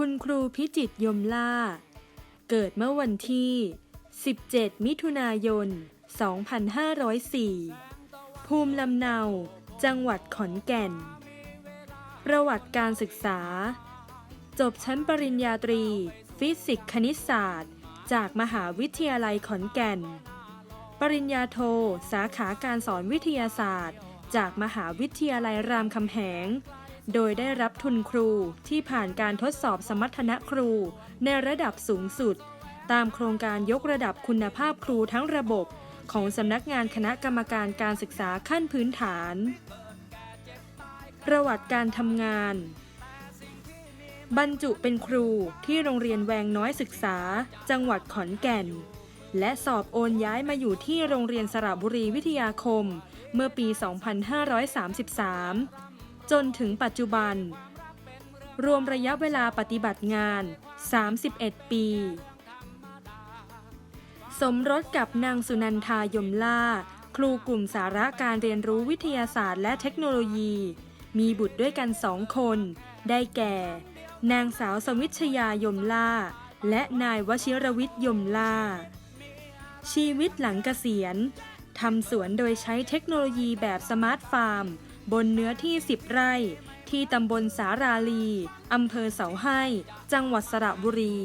คุณครูพิจิตยมล่า เกิดเมื่อวันที่ 17 มิถุนายน 2504 ภูมิลำเนา จังหวัดขอนแก่น ประวัติการศึกษา จบชั้นปริญญาตรี ฟิสิกส์คณิตศาสตร์ จากมหาวิทยาลัยขอนแก่น ปริญญาโท สาขาการสอนวิทยาศาสตร์ จากมหาวิทยาลัยรามคำแหง โดยได้รับทุนครูที่ผ่านการทดสอบสมรรถนะครู ในระดับสูงสุด ตามโครงการยกระดับคุณภาพครูทั้งระบบ ของสำนักงานคณะกรรมการการศึกษาขั้นพื้นฐาน ประวัติการทำงาน บรรจุเป็นครูที่โรงเรียนแวงน้อยศึกษา จังหวัดขอนแก่น และสอบโอนย้ายมาอยู่ที่โรงเรียนสระบุรีวิทยาคม เมื่อปี 2533 จนถึงปัจจุบัน รวมระยะเวลาปฏิบัติงาน 31 ปี สมรสกับนางสุนันทายมล่า ครูกลุ่มสาระการเรียนรู้วิทยาศาสตร์และเทคโนโลยี มีบุตรด้วยกันสองคน ได้แก่ นางสาวสวิชยายมล่า และนายวชิรวิทย์ยมล่า ชีวิตหลังเกษียณทำสวนโดยใช้เทคโนโลยีแบบสมาร์ทฟาร์ม บนเนื้อที่ 10 ไร่ ที่ตำบลสาราลี อำเภอเสาให้ จังหวัดสระบุรี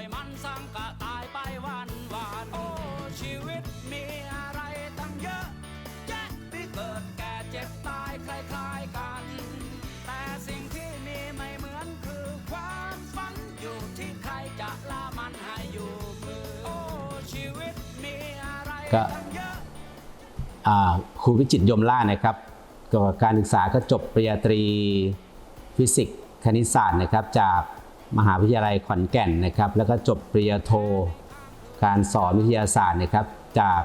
อย่าปล่อยมันสังกะตายไปวันวานโอ้ชีวิตมีอะไรตั้งเยอะแยะที่เกิดแก่เจ็บตายคล้ายๆกัน แต่สิ่งที่มีไม่เหมือนคือความฝันอยู่ที่ใครจะล่ามันให้อยู่มือโอ้ชีวิตมีอะไรก็ตั้งเยอะอ่าครูวิจิตรยมล่านะครับก็การศึกษาก็จบปริญญาตรีฟิสิกส์คณิตศาสตร์นะครับจาก มหาวิทยาลัยขอนแก่นนะครับ แล้วก็จบปริญญาโท การสอนวิทยาศาสตร์นะครับ จาก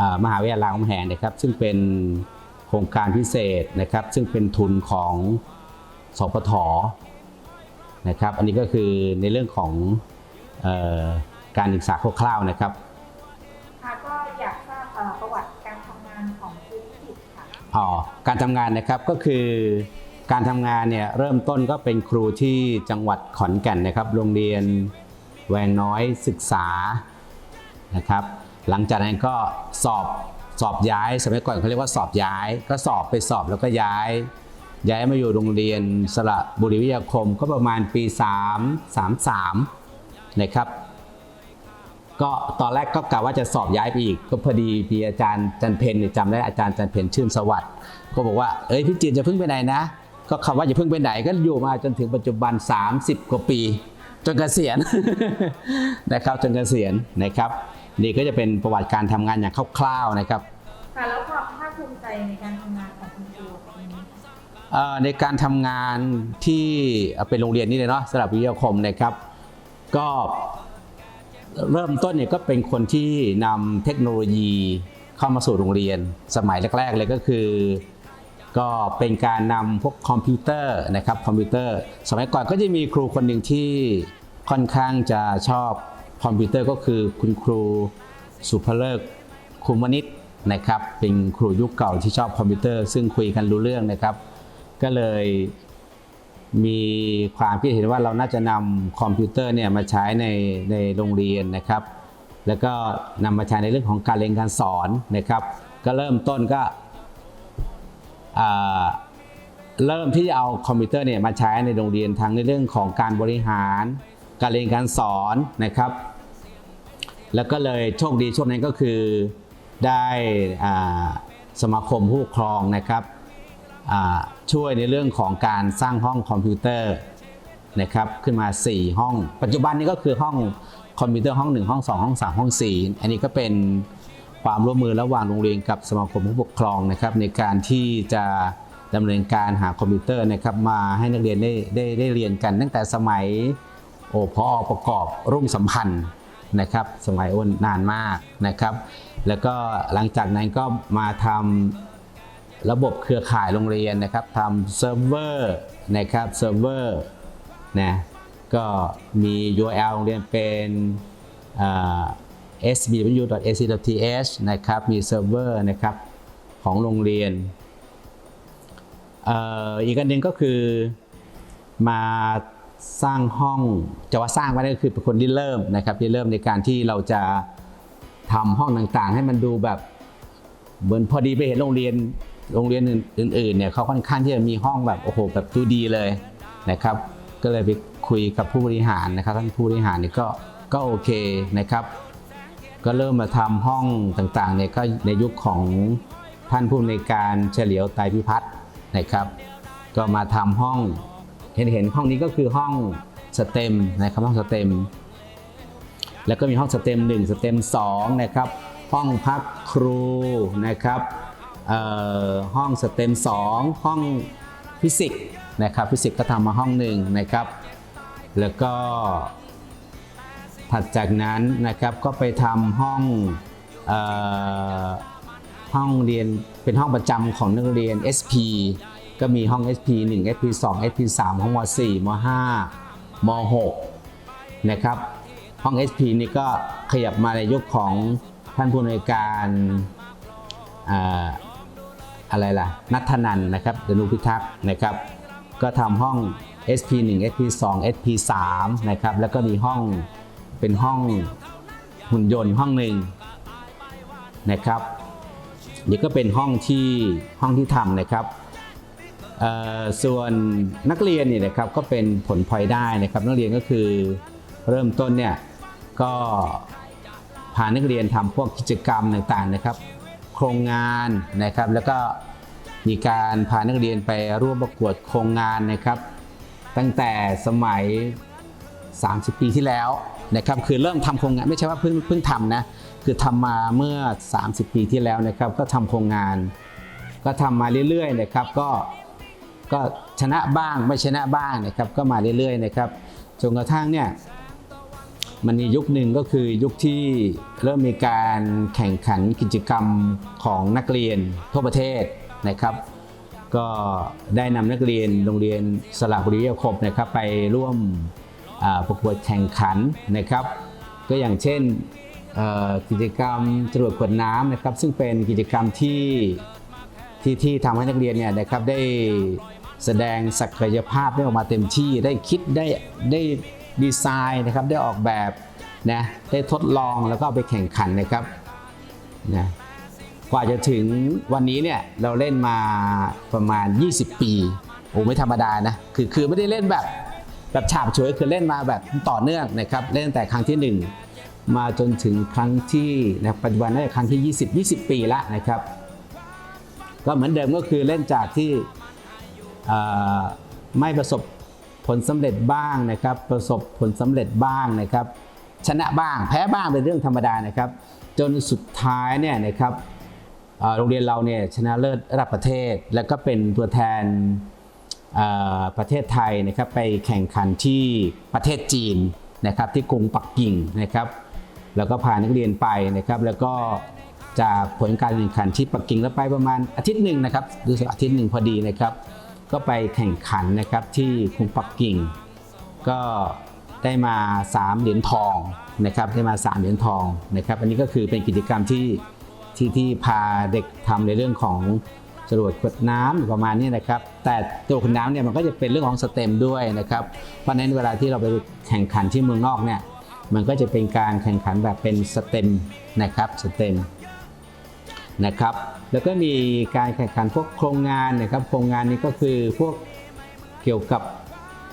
อ่ามหาวิทยาลัยรามคำแหงนะครับ ซึ่งเป็นโครงการพิเศษนะครับ ซึ่งเป็นทุนของสปทนะครับ อันนี้ก็คือในเรื่องของเออการศึกษาคร่าวๆนะครับค่ะก็อยากทราบเอ่อประวัติการทำงานของครูพิจิตรค่ะอ๋อการทำงานนะครับก็คือ การทำงานเนี่ยเริ่มต้นก็เป็นครูที่จังหวัดขอนแก่นนะครับโรงเรียนแวงน้อยศึกษานะครับ หลังจากนั้นก็สอบสอบย้าย สมัยก่อนเขาเรียกว่าสอบย้าย ก็สอบไปสอบแล้วก็ย้าย ย้ายมาอยู่โรงเรียนสระบุรีวิทยาคมก็ประมาณปี 3 3 3นะครับก็ตอนแรกก็กะว่าจะสอบย้ายไปอีก ก็พอดีมีอาจารย์จันเพนจำได้อาจารย์จันเพนชื่นสวัสดิ์ก็บอกว่าเอ้ยพี่จีนจะเพิ่งไปไหนนะ ก็คำว่าอย่าเพิ่งไปไหนก็อยู่มาจนถึงปัจจุบัน 30 กว่าปี จนเกษียณนะครับจนเกษียณนะครับ นี่ก็จะเป็นประวัติการทำงานอย่างคร่าวๆนะครับค่ะแล้วความภาคภูมิใจในการทำงานของคุณครูเป็นยังไงเอ่อในการทำงานที่เอ่อเป็นโรงเรียนนี่เลยเนาะสำหรับวิทยาคมนะครับ ก็เริ่มต้นเนี่ยก็เป็นคนที่นำเทคโนโลยีเข้ามาสู่โรงเรียน สมัยแรก ๆ เลยก็คือ ก็เป็นการนำพวกคอมพิวเตอร์นะครับคอมพิวเตอร์ สมัยก่อนก็จะมีครูคนหนึ่งที่ค่อนข้างจะชอบคอมพิวเตอร์ก็คือคุณครูสุภเลิกคุมนิชนะครับ เป็นครูยุคเก่าที่ชอบคอมพิวเตอร์ ซึ่งคุยกันรู้เรื่องนะครับ ก็เลยมีความคิดเห็นว่าเราน่าจะนำคอมพิวเตอร์เนี่ยมาใช้ในในโรงเรียนนะครับ แล้วก็นำมาใช้ในเรื่องของการเรียนการสอนนะครับ ก็เริ่มต้นก็ เริ่มที่จะเอาคอมพิวเตอร์เนี่ยมาใช้ในโรงเรียนทั้งในเรื่องของการบริหาร การเรียนการสอนนะครับ แล้วก็เลยโชคดีช่วงนั้นก็คือได้สมาคมผู้ปกครองนะครับช่วยในเรื่องของการสร้างห้องคอมพิวเตอร์นะครับขึ้นมา 4 ห้อง ปัจจุบันนี้ก็คือห้องคอมพิวเตอร์ห้อง 1 ห้อง 2 ห้อง 3 ห้อง 4 อันนี้ก็เป็น ความร่วมมือระหว่างโรงเรียนกับสมาคมผู้ปกครองนะครับ ในการที่จะดำเนินการหาคอมพิวเตอร์นะครับมาให้นักเรียนได้ได้ได้เรียนกัน ตั้งแต่สมัยโอพอประกอบรุ่งสัมพันธ์นะครับสมัยโอนนานมากนะครับ แล้วก็หลังจากนั้นก็มาทำระบบเครือข่ายโรงเรียนนะครับทำเซิร์ฟเวอร์นะครับเซิร์ฟเวอร์นะก็มี URL โรงเรียนเป็น sbw.ac.th นะครับ มีเซิร์ฟเวอร์นะครับของโรงเรียนอีกอันหนึ่งก็คือมาสร้างห้องจะว่าสร้างไว้ก็คือเป็นคนที่เริ่มนะครับที่เริ่มในการที่เราจะทำห้องต่างๆ ให้มันดูแบบเหมือนพอดีไปเห็นโรงเรียนโรงเรียนอื่นๆเนี่ยเขาค่อนข้างที่จะมีห้องแบบโอ้โหแบบดูดีเลยนะครับ ก็เลยไปคุยกับผู้บริหารนะครับท่านผู้บริหารเนี่ยก็ก็โอเคนะครับ ก็เริ่มมาทำห้องต่างๆเนี่ยก็ในยุคของท่านผู้ในการเฉลียวไตรพิพัฒน์นะครับ ก็มาทำห้องเห็นเห็นห้องนี้ก็คือห้องสเต็มนะครับห้องสเต็ม แล้วก็มีห้องสเต็ม1สเต็ม2นะครับห้องพักครูนะครับห้องสเต็ม2ห้องฟิสิกส์นะครับฟิสิกส์ก็ทำมาห้องหนึ่งนะครับ แล้วก็ ถัดจากนั้นนะครับก็ไปทำห้องออห้องเรียนเป็นห้องประจำของนักเรียน SP ก็มีห้อง SP 1 SP 2 SP 3ห้องม4ม5ม6นะครับห้อง SP นี่ก็ขยับมาในยุคของท่านผู้อำนวยการอะไรล่ะนัทธนันนะครับดนุพิทักษ์นะครับ ก็ทำห้อง SP 1 SP 2 SP 3นะครับแล้วก็มีห้อง เป็นห้องหุ่นยนต์ห้องหนึ่งนะครับนี่ก็เป็นห้องที่ห้องที่ทำนะครับส่วนนักเรียนเนี่ยนะครับก็เป็นผลพลอยได้นะครับ นักเรียนก็คือเริ่มต้นเนี่ยก็พานักเรียนทำพวกกิจกรรมต่างๆนะครับ โครงงานนะครับแล้วก็มีการพานักเรียนไปร่วมประกวดโครงงานนะครับ ตั้งแต่สมัย 30 ปีที่แล้ว นะครับคือเริ่มทำโครงงานไม่ใช่ว่าเพิ่งเพิ่งทำนะคือทำมาเมื่อ 30 ปีที่แล้วนะครับก็ทำโครงงาน ก็ทำมาเรื่อยๆนะครับก็ก็ชนะบ้างไม่ชนะบ้างนะครับก็มาเรื่อยๆนะครับจนกระทั่งเนี่ยมันมียุคหนึ่งก็คือยุคที่เริ่มมีการแข่งขันกิจกรรมของนักเรียนทั่วประเทศนะครับ ก็ได้นำนักเรียนโรงเรียนสระบุรีวิยาคมนะครับไปร่วม ประกวดแข่งขันนะครับ ก็อย่างเช่นกิจกรรมจรวดขวดน้ำนะครับ ซึ่งเป็นกิจกรรมที่ที่ที่ทำให้นักเรียนเนี่ยนะครับได้แสดงศักยภาพได้ออกมาเต็มที่ได้คิดได้ได้ดีไซน์นะครับได้ออกแบบนะได้ทดลองแล้วก็ไปแข่งขันนะครับนะกว่าจะถึงวันนี้เนี่ยเราเล่นมาประมาณ 20 ปีโอ้ไม่ธรรมดานะคือคือไม่ได้เล่นแบบ แบบฉาบฉวยคือเล่นมาแบบต่อเนื่องนะครับเล่นตั้งแต่ครั้งที่ 1 มาจนถึงครั้งที่นะปัจจุบันน่าจะครั้งที่ 20 20 ปีละนะครับ ก็เหมือนเดิมก็คือเล่นจากที่ไม่ประสบผลสำเร็จบ้างนะครับ ประสบผลสำเร็จบ้างนะครับ ชนะบ้างแพ้บ้างเป็นเรื่องธรรมดานะครับ จนสุดท้ายเนี่ยนะครับโรงเรียนเราเนี่ยชนะเลิศระดับประเทศ แล้วก็เป็นตัวแทน ประเทศไทยนะครับไปแข่งขันที่ประเทศจีนนะครับที่กรุงปักกิ่งนะครับแล้วก็พานักเรียนไปนะครับแล้วก็จากผลการแข่งขันที่ปักกิ่งแล้วไปประมาณอาทิตย์หนึ่งนะครับดูสักอาทิตย์หนึ่งพอดีนะครับ ก็ไปแข่งขันนะครับที่กรุงปักกิ่ง ก็ได้มา 3 เหรียญทองนะครับได้มา 3 เหรียญทองนะครับ อันนี้ก็คือเป็นกิจกรรมที่ที่ที่พาเด็กทำในเรื่องของ จรวดขวดน้ำประมาณนี้นะครับ แต่ตัวขวดน้ำเนี่ยมันก็จะเป็นเรื่องของสเต็มด้วยนะครับ เพราะฉะนั้นเวลาที่เราไปแข่งขันที่เมืองนอกเนี่ยมันก็จะเป็นการแข่งขันแบบเป็นสเต็มนะครับสเต็มนะครับ แล้วก็มีการแข่งขันพวกโครงงานนะครับ โครงงานนี้ก็คือพวกเกี่ยวกับ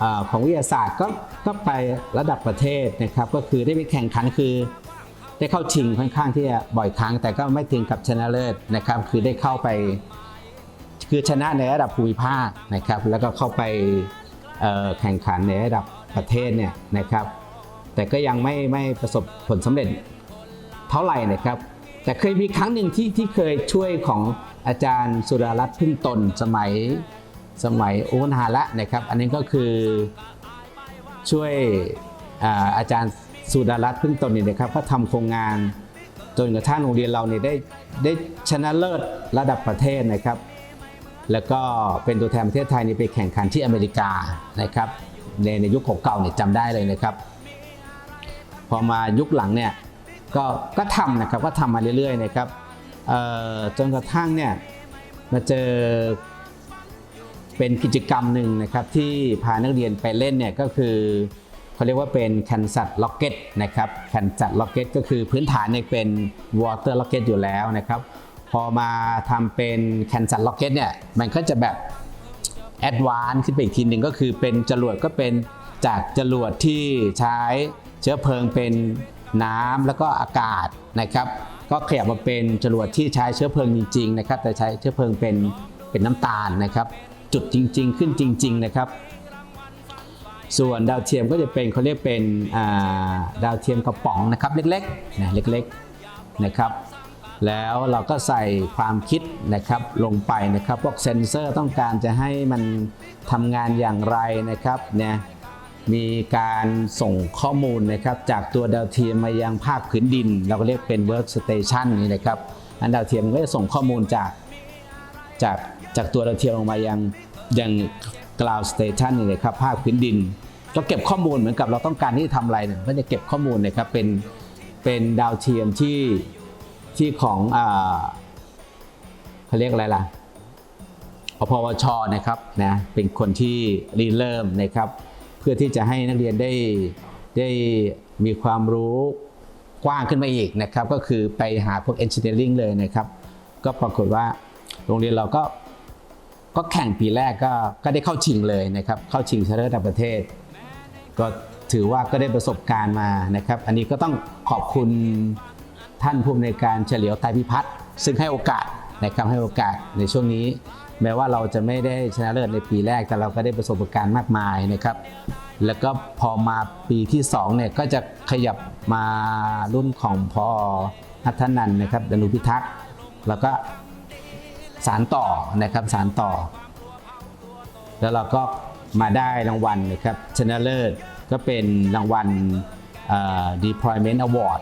อของวิทยาศาสตร์ก็ก็ไประดับประเทศนะครับ ก็คือได้ไปแข่งขันคือได้เข้าชิงค่อนข้างที่จะบ่อยครั้ง แต่ก็ไม่ถึงกับชนะเลิศนะครับ คือได้เข้าไป คือชนะในระดับภูมิภาคนะครับ แล้วก็เข้าไปแข่งขันในระดับประเทศเนี่ยนะครับ แต่ก็ยังไม่ไม่ประสบผลสำเร็จเท่าไหร่นะครับ แต่เคยมีครั้งหนึ่งที่ที่เคยช่วยของอาจารย์สุดารัตน์พึ่งตนสมัยสมัยโอนหาละนะครับ อันนี้ก็คือช่วยอาอาจารย์สุดารัตน์พึ่งตนเนี่ยนะครับก็ทำโครงงานจนกระทั่งโรงเรียนเราเนี่ยได้ได้ชนะเลิศระดับประเทศนะครับ แล้วก็เป็นตัวแทนประเทศไทยนี่ไปแข่งขันที่อเมริกานะครับในในยุคเก่าเนี่ยจำได้เลยนะครับ พอมายุคหลังเนี่ยก็ก็ทำนะครับก็ทำมาเรื่อยๆนะครับจนกระทั่งเนี่ยมาเจอเป็นกิจกรรมหนึ่งนะครับที่พานักเรียนไปเล่นเนี่ยก็คือเขาเรียกว่าเป็นแคนซัตล็อกเก็ตนะครับแคนซัตล็อกเก็ตก็คือพื้นฐานเนี่ยเป็นวอเตอร์ล็อกเก็ตอยู่แล้วนะครับ พอมาทำเป็นแคนซัตล็อกเก็ตเนี่ยมันก็จะแบบแอดวานซ์ขึ้นไปอีกทีหนึ่งก็คือเป็นจรวดก็เป็นจากจรวดที่ใช้เชื้อเพลิงเป็นน้ำแล้วก็อากาศนะครับ ก็ขยับมาเป็นจรวดที่ใช้เชื้อเพลิงจริงๆนะครับแต่ใช้เชื้อเพลิงเป็นเป็นน้ำตาลนะครับ จุดจริง ๆ ขึ้นจริง ๆ นะครับ ส่วนดาวเทียมก็จะเป็นเขาเรียกเป็นาดาวเทียมกระป๋องนะครับเล็กๆนะเล็กๆนะครับ แล้วเราก็ใส่ความคิดนะครับลงไปนะครับพวกเซนเซอร์ต้องการจะให้มันทำงานอย่างไรนะครับเนี่ยมีการส่งข้อมูลนะครับจากตัวดาวเทียมมายังภาคพื้นดิน เราก็เรียกเป็น work station นี่นะครับ อันดาวเทียมก็จะส่งข้อมูลจากจากจากตัวดาวเทียมลงมายังยัง ground station นี่เลยครับภาคพื้นดินก็เก็บข้อมูลเหมือนกับเราต้องการที่จะทำอะไรเนี่ยก็จะเก็บข้อมูลนะครับเป็นเป็นดาวเทียมที่ ที่ของเขาเรียกอะไรล่ะอพวชนะครับนะเป็นคนที่รีเริ่มนะครับ เพื่อที่จะให้นักเรียนได้ได้มีความรู้กว้างขึ้นมาอีกนะครับ ก็คือไปหาพวก engineering เลยนะครับ ก็ปรากฏว่าโรงเรียนเราก็ก็แข่งปีแรกก็ก็ได้เข้าชิงเลยนะครับ เข้าชิงชนะเลิศระดับประเทศ ก็ถือว่าก็ได้ประสบการณ์มานะครับ อันนี้ก็ต้องขอบคุณ ท่านผู้อำนวยการเฉลียวไตรพิพัฒน์ซึ่งให้โอกาสนะครับให้โอกาสในช่วงนี้ แม้ว่าเราจะไม่ได้ชนะเลิศในปีแรกแต่เราก็ได้ประสบการณ์มากมายนะครับแล้วก็พอมาปีที่2เนี่ยก็จะขยับมารุ่นของพอพัฒนันนะครับดนุพิทักษ์แล้วก็สารต่อนะครับสารต่อ แล้วเราก็มาได้รางวัลนะครับชนะเลิศก็เป็นรางวัลอ่อ Deployment Award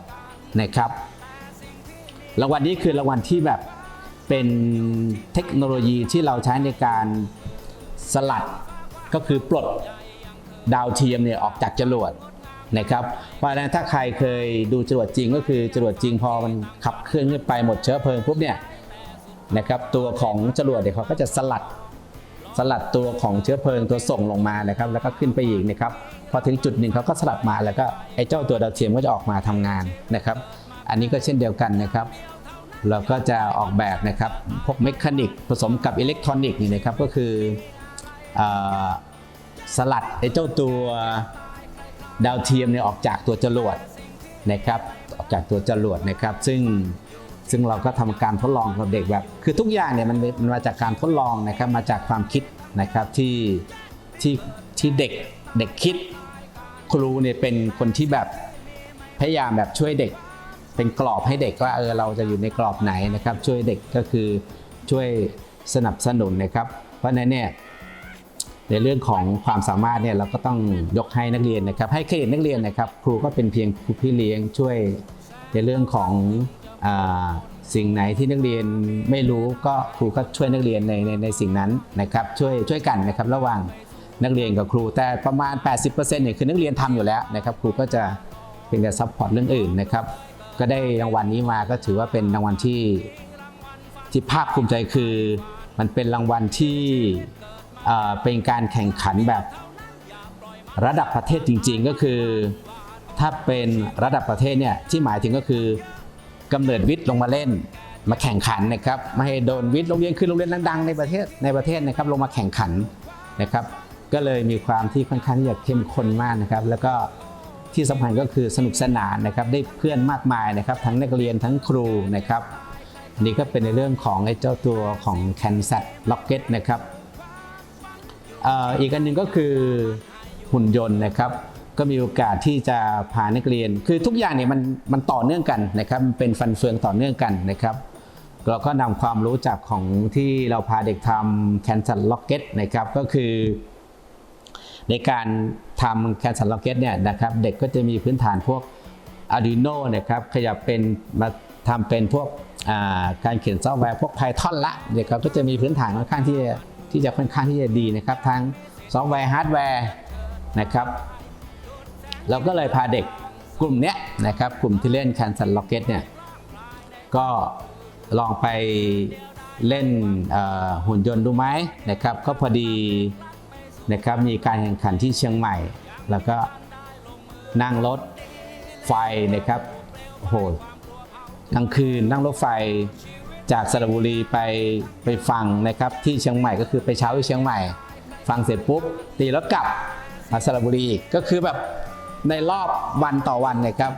นะครับ รางวัลนี้คือรางวัลที่แบบเป็นเทคโนโลยีที่เราใช้ในการสลัดก็คือปลดดาวเทียมเนี่ยออกจากจรวดนะครับเพราะฉะนั้นถ้าใครเคยดูจรวดจริงก็คือจรวดจริงพอมันขับเคลื่อนขึ้นไปหมดเชื้อเพลิงปุ๊บเนี่ยนะครับตัวของจรวดเนี่ยเขาก็จะสลัดสลัดตัวของเชื้อเพลิงตัวส่งลงมานะครับ แล้วก็ขึ้นไปอีกนะครับพอถึงจุดหนึ่งเขาก็สลัดมาแล้วก็ไอ้เจ้าตัวดาวเทียมก็จะออกมาทำงานนะครับ อันนี้ก็เช่นเดียวกันนะครับ เราก็จะออกแบบนะครับพวกเมคานิกผสมกับอิเล็กทรอนิกส์นี่นะครับก็คืออสลัดไอ้เจ้าตัวดาวเทียมเนี่ยออกจากตัวจรวดนะครับออกจากตัวจรวดนะครับ ซึ่งซึ่งเราก็ทำการทดลองกับเด็กแบบ คือทุกอย่างเนี่ยมันมันมาจากการทดลองนะครับมาจากความคิดนะครับที่ที่ที่เด็กเด็กคิดครูเนี่ยเป็นคนที่แบบพยายามแบบช่วยเด็ก เป็นกรอบให้เด็กว่าเออเราจะอยู่ในกรอบไหนนะครับ ช่วยเด็กก็คือช่วยสนับสนุนนะครับ เพราะนั้นเนี่ยในเรื่องของความสามารถเนี่ยเราก็ต้องยกให้นักเรียนนะครับ ให้เครดิตนักเรียนนะครับ ครูก็เป็นเพียงครูพี่เลี้ยงช่วยในเรื่องของอสิ่งไหนที่นักเรียนไม่รู้ก็ครูก็ช่วยนักเรียนในในในสิ่งนั้นนะครับ ช่วยช่วยกันนะครับระหว่างนักเรียนกับครูแต่ประมาณ 80%เนี่ยคือนักเรียนทำอยู่แล้วนะครับ ครูก็จะเป็นการซัพพอร์ตเรื่องอื่นนะครับ ก็ได้รางวัลนี้มาก็ถือว่าเป็นรางวัลที่ที่ภาคภูมิใจคือ มันเป็นรางวัลที่เป็นการแข่งขันแบบระดับประเทศจริง ๆ ก็คือ ถ้าเป็นระดับประเทศเนี่ยที่หมายถึงก็คือกำเนิดวิทย์ลงมาเล่นมาแข่งขันนะครับไม่ให้โดนวิทย์โรงเรียนคือโรงเรียนดังๆในประเทศในประเทศนะครับลงมาแข่งขันนะครับ ก็เลยมีความที่ค่อนข้างที่จะเข้มข้นมากนะครับ แล้วก็ ที่สำคัญก็คือสนุกสนานนะครับได้เพื่อนมากมายนะครับทั้งนักเรียนทั้งครูนะครับอันนี้ก็เป็นในเรื่องของไอ้เจ้าตัวของ c a n s a t Rocket นะครับอีกอันหนึ่งก็คือหุ่นยนต์นะครับก็มีโอกาสที่จะพานักเรียน คือทุกอย่างเนี่ยมันมันต่อเนื่องกันนะครับมันเป็นฟันเฟืองต่อเนื่องกันนะครับเราก็นำความรู้จากของที่เราพาเด็กทำ c a n s a t Rocket นะครับก็คือ ในการทำแคนสันล็อกเก็ตเนี่ยนะครับเด็กก็จะมีพื้นฐานพวก Arduino นะครับขยับเป็นมาทำเป็นพวกาการเขียนซอฟต์แวร์พวก Python ละเด็กเขาก็จะมีพื้นฐานค่อนข้างที่จะที่จะค่อนข้างที่จะดีนะครับทั้งซอฟต์แวร์ฮาร์ดแวร์นะครับเราก็เลยพาเด็กกลุ่มเนี้ยนะครับกลุ่มที่เล่น c a n s a t Rocket เนี่ยก็ลองไปเล่นหุ่นยนต์ดูไหมนะครับก็พอดี นะครับมีการแข่งขันที่เชียงใหม่ แล้วก็นั่งรถไฟนะครับโอ้โหกลางคืนนั่งรถไฟจากสระบุรีไปไปฟังนะครับที่เชียงใหม่ก็คือไปเช้าที่เชียงใหม่ ฟังเสร็จปุ๊บตีรถกลับมาสระบุรีอีกก็คือแบบในรอบวันต่อวันนะครับ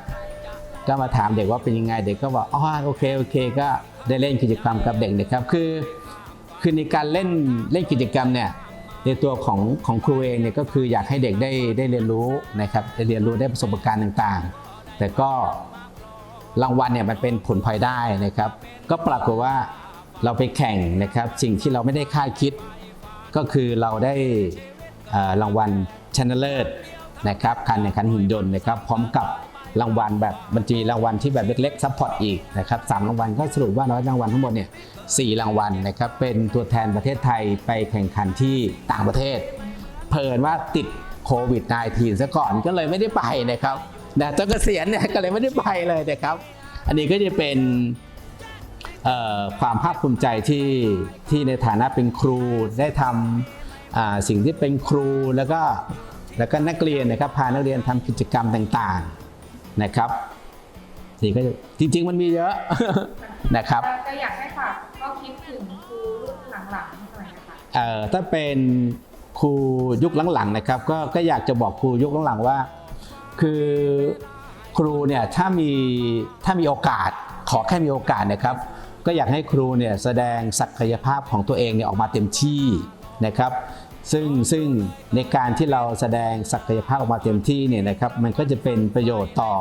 ก็มาถามเด็กว่าเป็นยังไงเด็กก็บอกอ๋อโอเคโอเค ก็ได้เล่นกิจกรรมกับเด็กนะครับคือคือในการเล่นเล่นกิจกรรมเนี่ย ในตัวของของครูเองเนี่ยก็คืออยากให้เด็กได้ได้เรียนรู้นะครับได้เรียนรู้ได้ประสบการณ์ต่างๆ แต่ก็รางวัลเนี่ยมันเป็นผลพลอยได้นะครับ ก็ปรากฏว่าเราไปแข่งนะครับสิ่งที่เราไม่ได้คาดคิด ก็คือเราได้อ่อรางวัลชนะเลิศนะครับการแข่งขันหุ่นยนต์นะครับ พร้อมกับ รางวัลแบบบัญชีรางวัลที่แบบเล็กๆซัพพอร์ตอีกนะครับสามรางวัลก็สรุปว่าน้อยรางวัลทั้งหมดเนี่ยสี่รางวัลนะครับเป็นตัวแทนประเทศไทยไปแข่งขันที่ต่างประเทศ เพลินว่าติดโควิด -19 ซะก่อนก็เลยไม่ได้ไปนะครับนะจนเกษียณเนี่ยก็เลยไม่ได้ไปเลยนะครับ อันนี้ก็จะเป็นความภาคภูมิใจที่ที่ในฐานะเป็นครูได้ทำสิ่งที่เป็นครูแล้วก็แล้วก็นักเรียนนะครับพานักเรียนทำกิจกรรมต่างๆ นะครับนี่ก็จริง ๆ มันมีเยอะนะครับจะอยากให้ฝากก็คิดถึงครูรุ่นหลังๆหน่อยนะคะเอ่อถ้าเป็นครูยุคหลังๆนะครับ ก็ก็อยากจะบอกครูยุคหลังๆว่า คือครูเนี่ยถ้ามีถ้ามีโอกาสขอแค่มีโอกาสนะครับ ก็อยากให้ครูเนี่ยแสดงศักยภาพของตัวเองเนี่ยออกมาเต็มที่นะครับ ซึ่งซึ่งในการที่เราแสดงศักยภาพออกมาเต็มที่เนี่ยนะครับมันก็จะเป็นประโยชน์ต่อ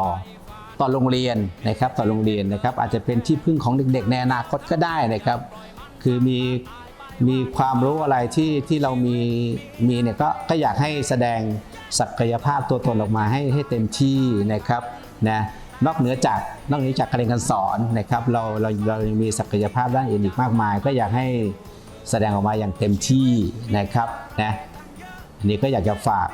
ต่อโรงเรียนนะครับต่อโรงเรียนนะครับอาจจะเป็นที่พึ่งของเด็กๆในอนาคตก็ได้นะครับ คือมีมีความรู้อะไรที่ที่เรามีมีเนี่ยก็ก็อยากให้แสดงศักยภาพตัวตนออกมาให้ให้เต็มที่นะครับนะนอกเหนือจากนอกเหนือจากการเรียนการสอนนะครับเราเราเรายังมีศักยภาพด้านอื่นอีกมากมาย ก็อยากให้ แสดงออกมาอย่างเต็มที่นะครับนะอันนี้ก็อยากจะฝาก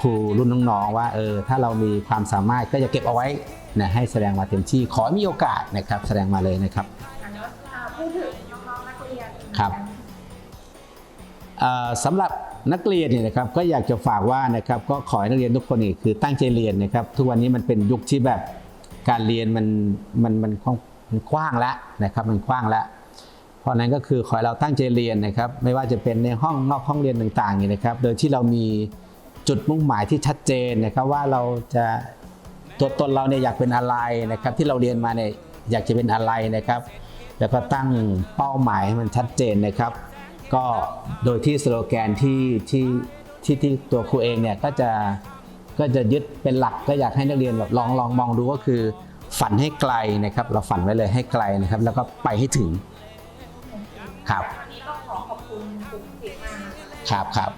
ครูรุ่นน้องๆว่าเออถ้าเรามีความสามารถก็จะเก็บเอาไว้นะให้แสดงมาเต็มที่ขอให้มีโอกาสนะครับ แสดงมาเลยนะครับอันนี้อ่าพูดถึงน้องๆนักเรียนครับเอ่อสำหรับนักเรียนเนี่ยนะครับก็อยากจะฝากว่านะครับก็ขอให้นักเรียนทุกคนนี่คือตั้งใจเรียนนะครับ ทุกวันนี้มันเป็นยุคที่แบบการเรียนมันมันมันกว้างมันกว้างแล้วนะครับมันกว้างแล้ว เพราะนั้นก็คือขอให้เราตั้งใจเรียนนะครับ ไม่ว่าจะเป็นในห้องนอกห้องเรียนต่างๆนี่นะครับ โดยที่เรามีจุดมุ่งหมายที่ชัดเจนนะครับว่าเราจะตัวตนเราเนี่ยอยากเป็นอะไรนะครับ ที่เราเรียนมาเนี่ยอยากจะเป็นอะไรนะครับ แล้วก็ตั้งเป้าหมายให้มันชัดเจนนะครับ ก็โดยที่สโลแกนที่ที่ที่ที่ตัวครูเองเนี่ยก็จะก็จะยึดเป็นหลักก็อยากให้นักเรียนแบบลองลองมองดูก็คือ ฝันให้ไกลนะครับ เราฝันไว้เลยให้ไกลนะครับ แล้วก็ไปให้ถึง ครับ วันนี้ก็ขอขอบคุณคุณสิทธิ์มากนะคะครับครับ